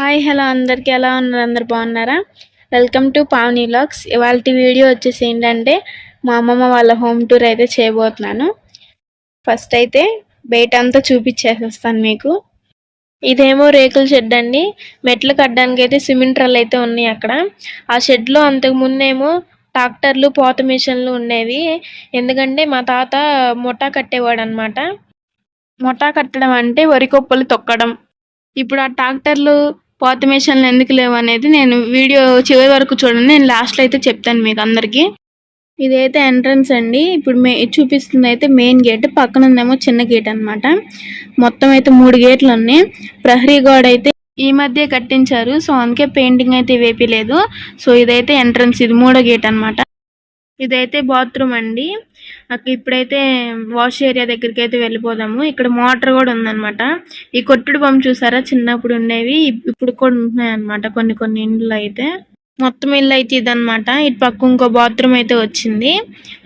Hi hello అందరికీ ఎలా ఉన్నారు? అందరు బాగున్నారా? వెల్కమ్ టు పావని లాక్స్ ఇవాళ వీడియో వచ్చేసి ఏంటంటే మా అమ్మమ్మ వాళ్ళ హోమ్ టూర్ అయితే చేయబోతున్నాను. ఫస్ట్ అయితే బయట అంతా చూపించేసేస్తాను మీకు. ఇదేమో రేకుల షెడ్ అండి. మెట్లు కట్టడానికి అయితే సిమెంట్ రల్ అయితే ఉన్నాయి అక్కడ. ఆ షెడ్లో అంతకుముందేమో ట్రాక్టర్లు పోత మిషన్లు ఉండేవి. ఎందుకంటే మా తాత ముఠా కట్టేవాడు అనమాట ముఠా కట్టడం అంటే వరి కొప్పలు తొక్కడం. ఇప్పుడు ఆ ట్రాక్టర్లు పాత మిషన్లు ఎందుకు లేవు అనేది నేను వీడియో చివరి వరకు చూడండి. నేను లాస్ట్లో అయితే చెప్తాను మీకు అందరికీ. ఇదైతే ఎంట్రన్స్ అండి. ఇప్పుడు మే చూపిస్తుంది అయితే మెయిన్ గేట్ పక్కన ఉందేమో చిన్న గేట్ అనమాట మొత్తం అయితే మూడు గేట్లు ఉన్నాయి. ప్రహరీ గోడ అయితే ఈ మధ్య కట్టించారు. సో అందుకే పెయింటింగ్ అయితే వేపిలేదు సో ఇదైతే ఎంట్రన్స్ ఇది మూడో గేట్ అనమాట ఇదైతే బాత్రూమ్ అండి. ఇప్పుడైతే వాష్ ఏరియా దగ్గరికి అయితే వెళ్ళిపోదాము. ఇక్కడ మోటార్ కూడా ఉందన్నమాట. ఈ కొట్టుడు బొమ్మ చూసారా? చిన్నప్పుడు ఉండేవి. ఇప్పుడు కూడా ఉంటున్నాయి అనమాట కొన్ని కొన్ని ఇండ్లు అయితే. మొత్తం ఇల్లు అయితే ఇదనమాట ఇటు పక్క ఇంకో బాత్రూమ్ అయితే వచ్చింది.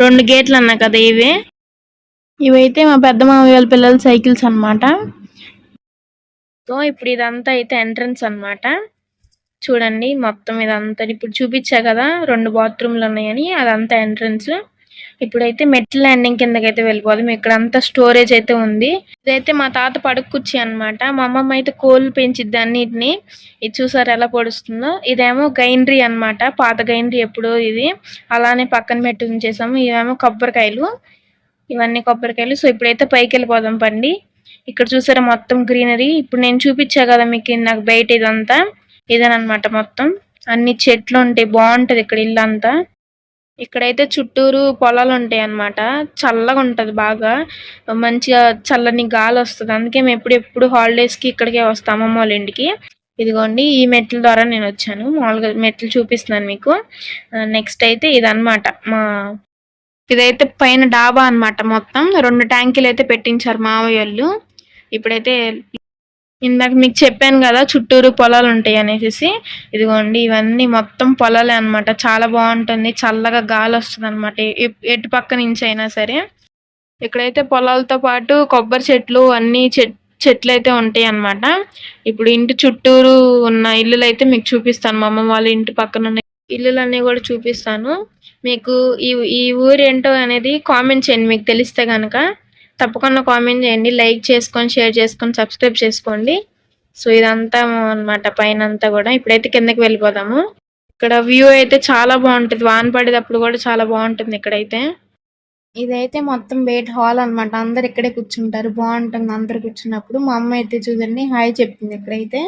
రెండు గేట్లు అన్నా కదా ఇవే. ఇవైతే మా పెద్ద మామయ్య వాళ్ళ పిల్లల సైకిల్స్ అనమాట సో ఇప్పుడు ఇదంతా అయితే ఎంట్రన్స్ అనమాట చూడండి మొత్తం ఇదంతా ఇప్పుడు చూపించా కదా రెండు బాత్రూమ్లు ఉన్నాయని అదంతా ఎంట్రన్స్. ఇప్పుడైతే మెట్ల ల్యాండింగ్ కిందకైతే వెళ్ళిపోదాం ఇక్కడ అంతా స్టోరేజ్ అయితే ఉంది. ఇదైతే మా తాత పడుకుచ్చి అనమాట మా అమ్మమ్మ అయితే కోళ్ళు పెంచిద్ది అన్నిటిని. ఇది చూసారు ఎలా పొడుస్తుందో? ఇదేమో గైండ్రీ అనమాట పాత గైండ్రీ ఎప్పుడో ఇది. అలానే పక్కన పెట్టి ఉంచేసాము. ఇవేమో కొబ్బరికాయలు. ఇవన్నీ కొబ్బరికాయలు. సో ఇప్పుడైతే పైకి వెళ్ళిపోదాం పండి. ఇక్కడ చూసారా మొత్తం గ్రీనరీ. ఇప్పుడు నేను చూపించా కదా మీకు నాకు బయట ఇదంతా. ఇదేనమాట మొత్తం. అన్ని చెట్లు ఉంటాయి బాగుంటది ఇక్కడ ఇల్లు అంతా ఇక్కడైతే చుట్టూరు పొలాలు ఉంటాయి అన్నమాట. చల్లగా ఉంటది బాగా. మంచిగా చల్లని గాలి వస్తుంది అందుకే మేము ఎప్పుడు ఎప్పుడు హాలిడేస్కి ఇక్కడికే వస్తాం అమ్మ వాళ్ళ ఇంటికి ఇదిగోండి ఈ మెట్ల ద్వారా నేను వచ్చాను. మామూలుగా మెట్లు చూపిస్తున్నాను మీకు. నెక్స్ట్ అయితే ఇదన్నమాట. మా ఇదైతే పైన డాబా అన్నమాట మొత్తం. రెండు ట్యాంకీలు అయితే పెట్టించారు మావయ్యలు ఇప్పుడైతే ఇందాక మీకు చెప్పాను కదా చుట్టూరు పొలాలు ఉంటాయి అనేసి. ఇదిగోండి ఇవన్నీ మొత్తం పొలాలే అనమాట చాలా బాగుంటుంది. చల్లగా గాలి వస్తుంది అనమాట ఎటు పక్క నుంచి అయినా సరే. ఇక్కడైతే పొలాలతో పాటు కొబ్బరి చెట్లు అన్ని చెట్లు అయితే ఉంటాయి అనమాట ఇప్పుడు ఇంటి చుట్టూరు ఉన్న ఇల్లులు అయితే మీకు చూపిస్తాను. మా అమ్మ వాళ్ళ ఇంటి పక్కన ఉన్న ఇల్లులన్నీ కూడా చూపిస్తాను. మీకు ఈ ఈ ఊరు ఏంటో అనేది కామెంట్ చేయండి. మీకు తెలిస్తే కనుక తప్పకుండా కామెంట్ చేయండి. లైక్ చేసుకొని షేర్ చేసుకొని సబ్స్క్రైబ్ చేసుకోండి. సో ఇదంతా అనమాట పైన అంతా కూడా. ఇప్పుడైతే కిందకి వెళ్ళిపోదాము. ఇక్కడ వ్యూ అయితే చాలా బాగుంటుంది. వాన పడేటప్పుడు కూడా చాలా బాగుంటుంది ఇక్కడైతే. ఇదైతే మొత్తం వెయిట్ హాల్ అనమాట అందరు ఇక్కడే కూర్చుంటారు. బాగుంటుంది అందరు కూర్చున్నప్పుడు. మా అమ్మ అయితే చూడండి హాయ్ చెప్పింది ఇక్కడైతే.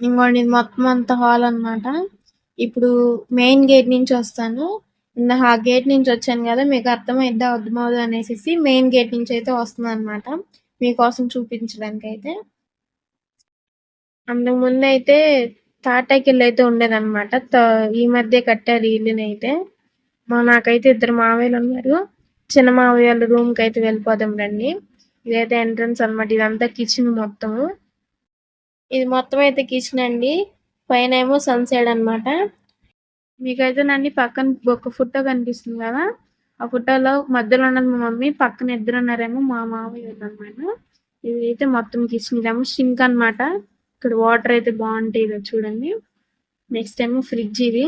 ఇంకోండి ఇది మొత్తం అంత హాల్ అనమాట ఇప్పుడు మెయిన్ గేట్ నుంచి వస్తాను. ఆ గేట్ నుంచి వచ్చాను కదా మీకు అర్థమైద్దా అర్థమవుదా అనేసి మెయిన్ గేట్ నుంచి అయితే వస్తుంది అనమాట మీకోసం చూపించడానికి అయితే అంతకు ముందు అయితే తాటాకిల్ అయితే ఉండేదన్నమాట. ఈ మధ్య కట్టారు ఇల్లుని అయితే. మా నాకైతే ఇద్దరు మావయ్యలు ఉన్నారు. చిన్న మావయ్య వాళ్ళ రూమ్కి అయితే వెళ్ళిపోదాం రండి. ఇదైతే ఎంట్రన్స్ అనమాట ఇదంతా కిచెన్ మొత్తము. ఇది మొత్తం అయితే కిచెన్ అండి. పైన ఏమో సన్సైడ్ అనమాట మీకైతే నండి పక్కన ఒక ఫోటో కనిపిస్తుంది కదా. ఆ ఫోటోలో మధ్యలో ఉన్నది మా మమ్మీ పక్కన ఇద్దరు ఉన్నారేమో మా మామయ్య అనమాట ఇది అయితే మొత్తం కిచెన్ సింక్ షింక్ అనమాట ఇక్కడ వాటర్ అయితే బాగుంటాయి చూడండి. నెక్స్ట్ ఏమో ఫ్రిడ్జ్ ఇది.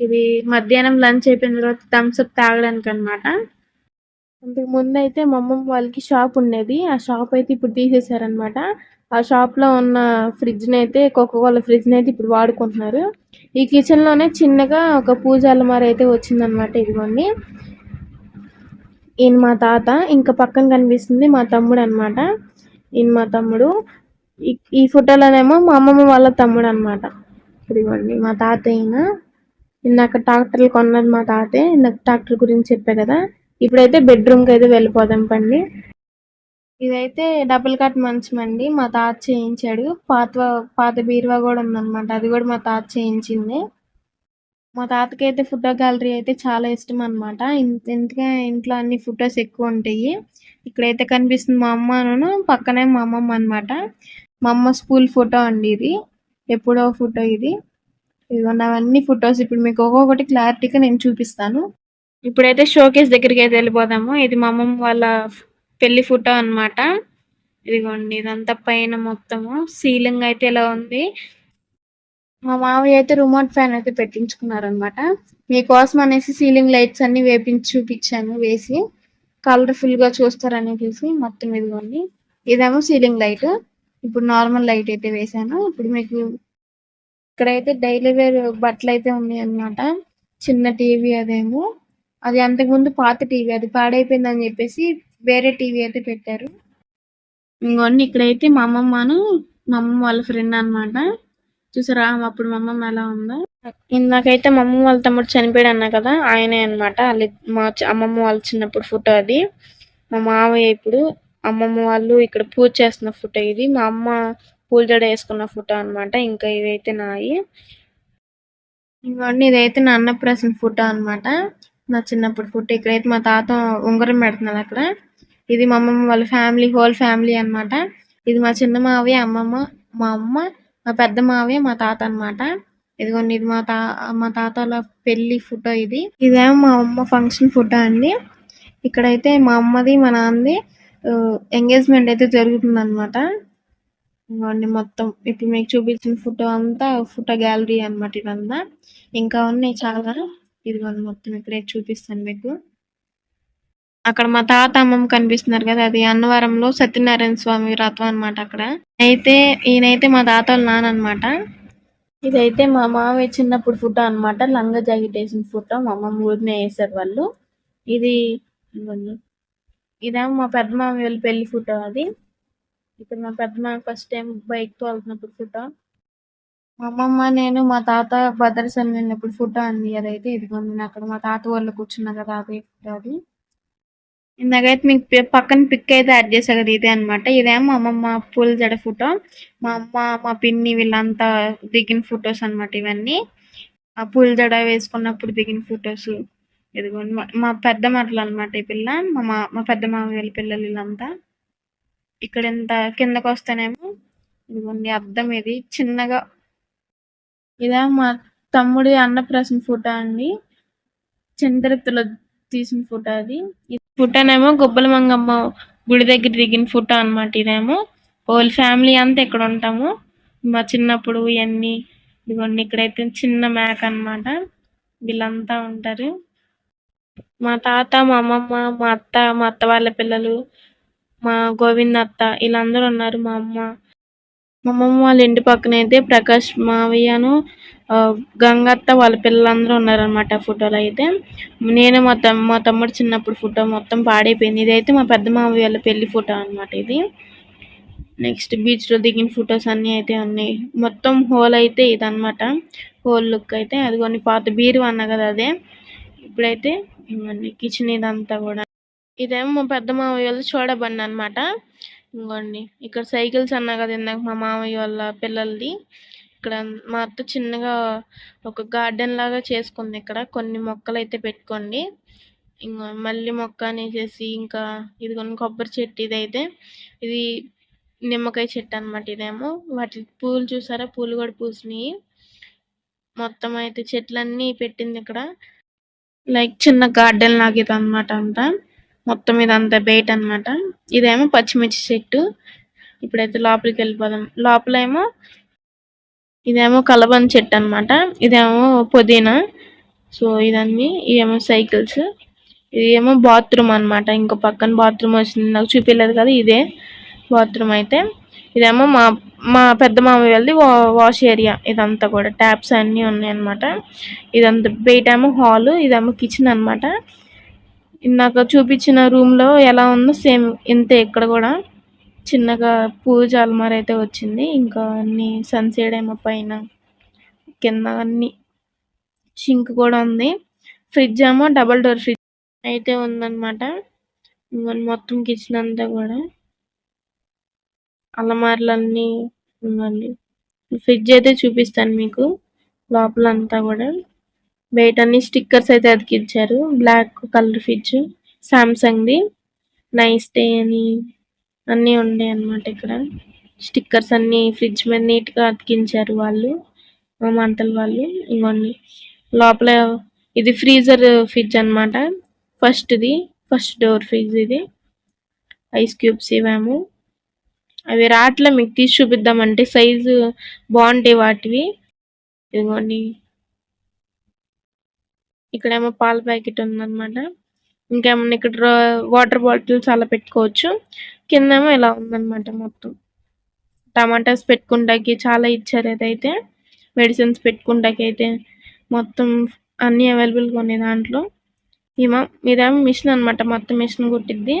ఇది మధ్యాహ్నం లంచ్ అయిపోయిన తర్వాత థమ్స్ అప్ తాగడానికి అనమాట అంతకు ముందు అయితే మా అమ్మమ్మ వాళ్ళకి షాప్ ఉండేది. ఆ షాప్ అయితే ఇప్పుడు తీసేసారనమాట ఆ షాప్లో ఉన్న ఫ్రిడ్జ్ని అయితే కోకోకోలా ఫ్రిడ్జ్ని అయితే ఇప్పుడు వాడుకుంటున్నారు. ఈ కిచెన్లోనే చిన్నగా ఒక పూజ అలమార అయితే వచ్చిందనమాట ఇదిగోండి. ఈయన మా తాత ఇంకా పక్కన కనిపిస్తుంది మా తమ్ముడు అనమాట ఈయన మా తమ్ముడు. ఈ ఫోటోలోనేమో మా అమ్మమ్మ వాళ్ళ తమ్ముడు అనమాట ఇదిగోండి మా తాత అయినా ఇందాక ట్రాక్టర్లు కొన్నది మా తాతే. ఇందాక ట్రాక్టర్ గురించి చెప్పా కదా. ఇప్పుడైతే బెడ్రూమ్కి అయితే వెళ్ళిపోదాం పండి. ఇదైతే డబుల్ కట్ మంచం అండి. మా తాత చేయించాడు. పాత పాత బీరువా కూడా ఉందన్నమాట. అది కూడా మా తాత చేయించింది. మా తాతకి అయితే ఫోటో గ్యాలరీ అయితే చాలా ఇష్టం అనమాట ఇంతగా ఇంట్లో అన్ని ఫొటోస్ ఎక్కువ ఉంటాయి. ఇక్కడైతే కనిపిస్తుంది మా అమ్మను పక్కనే మా అమ్మమ్మ అనమాట మా అమ్మ స్కూల్ ఫోటో అండి ఇది. ఎప్పుడో ఫోటో ఇది. ఇదిగోండి అవన్నీ ఫొటోస్. ఇప్పుడు మీకు ఒక్కొక్కటి క్లారిటీగా నేను చూపిస్తాను. ఇప్పుడైతే షోకేస్ దగ్గరికి అయితే వెళ్ళిపోదాము. ఇది మా అమ్మమ్మ వాళ్ళ పెళ్ళి ఫోటో అనమాట ఇదిగోండి ఇదంతా పైన మొత్తము. సీలింగ్ అయితే ఇలా ఉంది? మా మామయ్య అయితే రిమోట్ ఫ్యాన్ అయితే పెట్టించుకున్నారు అనమాట మీకోసం అనేసి సీలింగ్ లైట్స్ అన్ని వేపించి చూపించాను వేసి. కలర్ఫుల్గా చూస్తారని చూసి మొత్తం ఇదిగోండి. ఇదేమో సీలింగ్ లైట్. ఇప్పుడు నార్మల్ లైట్ అయితే వేసాను ఇప్పుడు మీకు ఇక్కడైతే డైలీ వేర్ బట్టలు అయితే ఉన్నాయి అన్నమాట. చిన్న టీవీ అదేమో. అది అంతకుముందు పాత టీవీ అది పాడైపోయిందని చెప్పేసి వేరే టీవీ అయితే పెట్టారు. ఇంకొన్ని ఇక్కడైతే మా అమ్మమ్మను మా అమ్మమ్మ వాళ్ళ ఫ్రెండ్ అన్నమాట. చూసారా అప్పుడు మా అమ్మమ్మ ఎలా ఉందో. ఇందాకైతే మా అమ్మమ్మ వాళ్ళ తమ్ముడు చనిపోయాడు అన్నా కదా ఆయనే అన్నమాట. వాళ్ళ మా అమ్మమ్మ వాళ్ళ చిన్నప్పుడు ఫోటో అది. మా మావయ్య ఇప్పుడు అమ్మమ్మ వాళ్ళు ఇక్కడ పూజ చేస్తున్న ఫోటో ఇది. మా అమ్మ పూల జడ వేసుకున్న ఫోటో అన్నమాట. ఇంకా ఇవైతే నాయి. ఇవన్నీ ఇదైతే నా అన్నప్రాసన ఫోటో అన్నమాట. నా చిన్నప్పుడు ఫోటో ఇక్కడైతే మా తాత ఉంగరం పెడుతున్నారు అక్కడ. ఇది మా అమ్మమ్మ వాళ్ళ ఫ్యామిలీ హోల్ ఫ్యామిలీ అన్నమాట. ఇది మా చిన్న మావయ్య అమ్మమ్మ మా అమ్మ మా పెద్ద మావయ్య మా తాత అన్నమాట. ఇదిగోండి ఇది మా తా మా తాతల పెళ్ళి ఫోటో ఇది. ఇదేమో మా అమ్మ ఫంక్షన్ ఫోటో అండి. ఇక్కడైతే మా అమ్మది మా నాన్నది ఎంగేజ్మెంట్ అయితే జరుగుతుంది అనమాట ఇవ్వండి మొత్తం. ఇప్పుడు మీకు చూపించిన ఫోటో అంతా ఫోటో గ్యాలరీ అన్నమాట ఇదంతా. ఇంకా ఉన్నాయి చాలా. ఇదిగోండి మొత్తం ఇక్కడే చూపిస్తాను మీకు. అక్కడ మా తాత అమ్మమ్మ కనిపిస్తున్నారు కదా అది అన్నవరంలో సత్యనారాయణ స్వామి వ్రతం అన్నమాట అక్కడ. అయితే ఈయనైతే మా తాత వాళ్ళ నాన్న అనమాట ఇదైతే మా మామయ్య చిన్నప్పుడు ఫోటో అన్నమాట లంగా జాకెట్ వేసిన ఫోటో. మా అమ్మమ్మ ఊరినే వేసారు వాళ్ళు. ఇది ఇదేమో మా పెద్ద మామయ్య వాళ్ళ పెళ్ళి ఫోటో అది. ఇక్కడ మా పెద్ద ఫస్ట్ టైం బైక్తో వెళ్తున్నప్పుడు ఫోటో. మా అమ్మమ్మ నేను మా తాత భద్రాచలం వెళ్ళినప్పుడు ఫోటో అంది అదైతే ఇదిగోండి నేను అక్కడ మా తాత వాళ్ళు కూర్చున్నా కదా అదే ఫోటో అది ఇందాకైతే మీకు పక్కన పిక్ అయితే యాడ్ చేసా కదా ఇదే అనమాట ఇదేమో మా అమ్మమ్మ పూల జడ ఫోటో. మా అమ్మ మా పిన్ని వీళ్ళంతా దిగిన ఫొటోస్ అన్నమాట ఇవన్నీ. ఆ పూల జడ వేసుకున్నప్పుడు దిగిన ఫొటోస్. ఇదిగోండి మా- మా పెద్ద మరలు అనమాట ఈ పిల్ల మా మా మా పెద్ద మామయ్య పిల్లలు వీళ్ళంతా. ఇక్కడ ఇంత కిందకు వస్తేనేమో ఇదిగోండి అర్థం ఇది. చిన్నగా ఇదే మా తమ్ముడి అన్నప్రాసం ఫోటో అండి. చంద్రతలో తీసిన ఫోటో అది. ఈ ఫోటోనేమో గుబ్బల మంగమ్మ గుడి దగ్గర దిగిన ఫోటో అన్నమాట ఇదేమో. హోల్ ఫ్యామిలీ అంతా ఇక్కడ ఉంటాము. మా చిన్నప్పుడు ఇవన్నీ ఇదిగోండి ఇక్కడైతే చిన్న మేక అన్నమాట. వీళ్ళంతా ఉంటారు. మా తాత మా అమ్మమ్మ మా అత్త మా అత్త వాళ్ళ పిల్లలు మా గోవింద్ అత్త వీళ్ళందరూ ఉన్నారు. మా అమ్మ మా అమ్మమ్మ వాళ్ళ ఇంటి పక్కన అయితే ప్రకాష్ మావయ్యను గంగత్త వాళ్ళ పిల్లలందరూ ఉన్నారనమాట ఫోటోలో అయితే. నేను మా తమ్ మా తమ్ముడు చిన్నప్పుడు ఫోటో మొత్తం పాడైపోయింది. ఇదైతే మా పెద్ద మావయ్య వాళ్ళ పెళ్ళి ఫోటో అనమాట ఇది. నెక్స్ట్ బీచ్లో దిగిన ఫొటోస్ అన్నీ అయితే ఉన్నాయి. మొత్తం హోల్ అయితే ఇదనమాట హోల్ లుక్ అయితే అది కొన్ని పాత బీరు అన్న కదా అదే. ఇప్పుడైతే కిచెన్ ఇదంతా కూడా. ఇదేమో మా పెద్ద మావయ్య వాళ్ళు చూడబండి అనమాట ఇంకోండి ఇక్కడ సైకిల్స్ అన్నా కదా ఇందాక మా మామయ్య వాళ్ళ పిల్లలది. ఇక్కడ మా అత్త చిన్నగా ఒక గార్డెన్ లాగా చేసుకుంది ఇక్కడ. కొన్ని మొక్కలు అయితే పెట్టుకోండి. ఇంకా మల్లి మొక్క అనేసి ఇంకా ఇదిగోండి కొబ్బరి చెట్టు ఇదైతే. ఇది నిమ్మకాయ చెట్టు అన్నమాట ఇదేమో. వాటి పూలు చూసారా? పూలు కూడా పూసినాయి. మొత్తం అయితే చెట్లన్నీ పెట్టింది ఇక్కడ. లైక్ చిన్న గార్డెన్ లాగా ఇది అనమాట అంతా. మొత్తం ఇదంతా బయట అన్నమాట. ఇదేమో పచ్చిమిర్చి చెట్టు. ఇప్పుడైతే లోపలికి వెళ్ళిపోదాం. లోపల ఏమో ఇదేమో కలబంద చెట్టు అన్నమాట. ఇదేమో పుదీనా. సో ఇదన్నీ ఇవేమో సైకిల్స్. ఇది ఏమో బాత్రూమ్ అన్నమాట. ఇంకో పక్కన బాత్రూమ్ వచ్చింది. నాకు చూపించలేదు కదా ఇదే బాత్రూమ్ అయితే. ఇదేమో మా మా పెద్ద మామయ్య వాళ్ళది వా- వాష్ ఏరియా. ఇదంతా కూడా. ట్యాప్స్ అన్నీ ఉన్నాయి అన్నమాట. ఇదంతా బయట ఏమో హాల్. ఇదేమో కిచెన్ అన్నమాట. ఇందాక చూపించిన రూమ్లో ఎలా ఉందో సేమ్ ఇంతే ఇక్కడ కూడా. చిన్నగా పూజ అల్మార్ అయితే వచ్చింది. ఇంకా అన్ని సన్సైడ్ ఏమో పైన కింద అన్ని షింక్ కూడా ఉంది. ఫ్రిడ్జ్ ఏమో డబల్ డోర్ ఫ్రిడ్జ్ అయితే ఉందన్నమాట. ఇంకా మొత్తం కిచెన్ అంతా కూడా. అలమార్లన్నీ ఉందండి. ఫ్రిడ్జ్ అయితే చూపిస్తాను మీకు. లోపల అంతా కూడా. బయట అన్ని స్టిక్కర్స్ అయితే అతికించారు. Black colour fridge Samsung the nice day అని అన్నీ ఉండే అన్నమాట ఇక్కడ. స్టిక్కర్స్ అన్ని ఫ్రిడ్జ్ మీద నీట్గా అతికించారు వాళ్ళు మంటలు వాళ్ళు. ఇంకోండి లోపల ఇది ఫ్రీజర్ ఫ్రిడ్జ్ అన్నమాట. First the first door fridge ఇది. ఐస్ క్యూబ్స్ ఇవేమో అవి రాట్లే మీకు తీసి చూపిద్దామంటే సైజు బాగుంటాయి వాటివి. ఇదిగోండి. ఇక్కడేమో పాల ప్యాకెట్ ఉందన్నమాట. ఇంకేమన్నా ఇక్కడ వాటర్ బాటిల్స్ అలా పెట్టుకోవచ్చు. కిందేమో ఇలా ఉందన్నమాట మొత్తం. టమాటాస్ పెట్టుకుంటాకి చాలా ఇచ్చారు ఏదైతే మెడిసిన్స్ పెట్టుకుంటాకి అయితే మొత్తం అన్ని అవైలబుల్గా ఉన్నాయి దాంట్లో. ఈమె ఇదేమో మిషన్ అనమాట మొత్తం మిషన్ కుట్టిద్ది.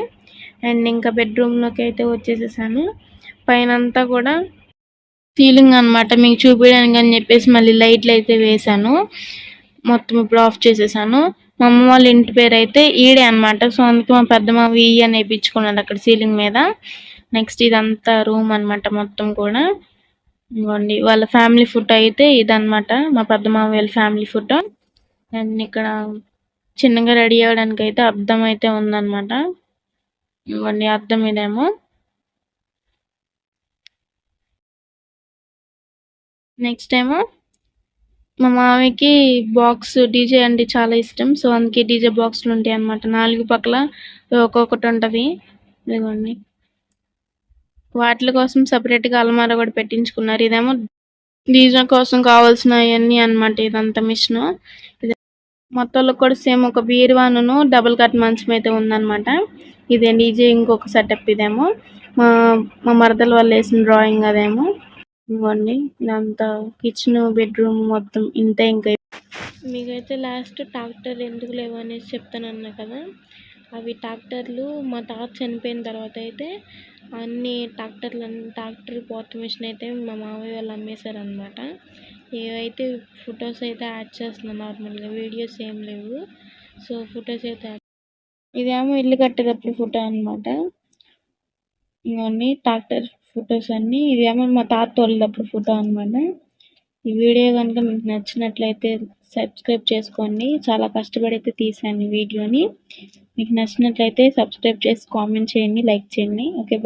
అండ్ ఇంకా బెడ్రూమ్లోకి అయితే వచ్చేసేసాను. పైన అంతా కూడా సీలింగ్ అన్నమాట మీకు చూపించడానికి అని చెప్పేసి మళ్ళీ లైట్లు అయితే వేసాను మొత్తం ఇప్పుడు ఆఫ్ చేసేసాను. మా అమ్మ వాళ్ళ ఇంటి పేరు అయితే ఈడే అనమాట సో అందుకే మా పెద్దమ్మ వి అని వేయించుకున్నాడు అక్కడ సీలింగ్ మీద. నెక్స్ట్ ఇదంతా రూమ్ అన్నమాట మొత్తం కూడా. ఇవ్వండి వాళ్ళ ఫ్యామిలీ ఫుడ్ అయితే ఇదనమాట మా పెద్దమ్మ వాళ్ళ ఫ్యామిలీ ఫుడ్ అండ్ ఇక్కడ చిన్నగా రెడీ అవ్వడానికి అయితే అద్దం అయితే ఉందన్నమాట. ఇవ్వండి అద్దం ఇదేమో. నెక్స్ట్ ఏమో మా మామయ్యకి బాక్స్ డీజే అంటే చాలా ఇష్టం. సో అందుకే డీజే బాక్స్లు ఉంటాయి అన్నమాట. నాలుగు పక్కల ఒక్కొక్కటి ఉంటుంది. ఇదిగోండి. వాటి కోసం సపరేట్గా అలమార కూడా పెట్టించుకున్నారు. ఇదేమో డీజే కోసం కావాల్సినవన్నీ అన్నమాట ఇదంతా మిషన్. ఇది మొత్తంలో కూడా సేమ్ ఒక బీరువాను డబుల్ కట్ మంచం అయితే ఉందన్నమాట. ఇదే డీజే ఇంకొక సెటప్ ఇదేమో. మా మా మరదల వాళ్ళు వేసిన డ్రాయింగ్ అదేమో. ఇవ్వండి. ఇదంతా కిచెన్ బెడ్రూమ్ మొత్తం ఇంతే ఇంకా. మీకైతే లాస్ట్ ట్రాక్టర్ ఎందుకు లేవు అనేసి చెప్తానన్నా కదా. అవి ట్రాక్టర్లు మా తాత చనిపోయిన తర్వాత అయితే అన్ని ట్రాక్టర్లు ట్రాక్టర్ పోత మిషన్ అయితే మా మామయ్య వాళ్ళు అమ్మేశారనమాట ఏవైతే ఫొటోస్ అయితే యాడ్ చేస్తున్నాను నార్మల్గా వీడియోస్ ఏం లేవు. సో ఫొటోస్ అయితే ఇదేమో ఇల్లు కట్టేటప్పుడు ఫోటో అనమాట ఇవన్నీ ట్రాక్టర్ ఫొటోస్ అన్నీ. ఇదేమో మా తాత వాళ్ళప్పుడు ఫోటో అనమాట ఈ వీడియో కనుక మీకు నచ్చినట్లయితే సబ్స్క్రైబ్ చేసుకోండి. చాలా కష్టపడి అయితే తీసాను ఈ వీడియోని. మీకు నచ్చినట్లయితే సబ్స్క్రైబ్ చేసి కామెంట్ చేయండి లైక్ చేయండి. ఓకే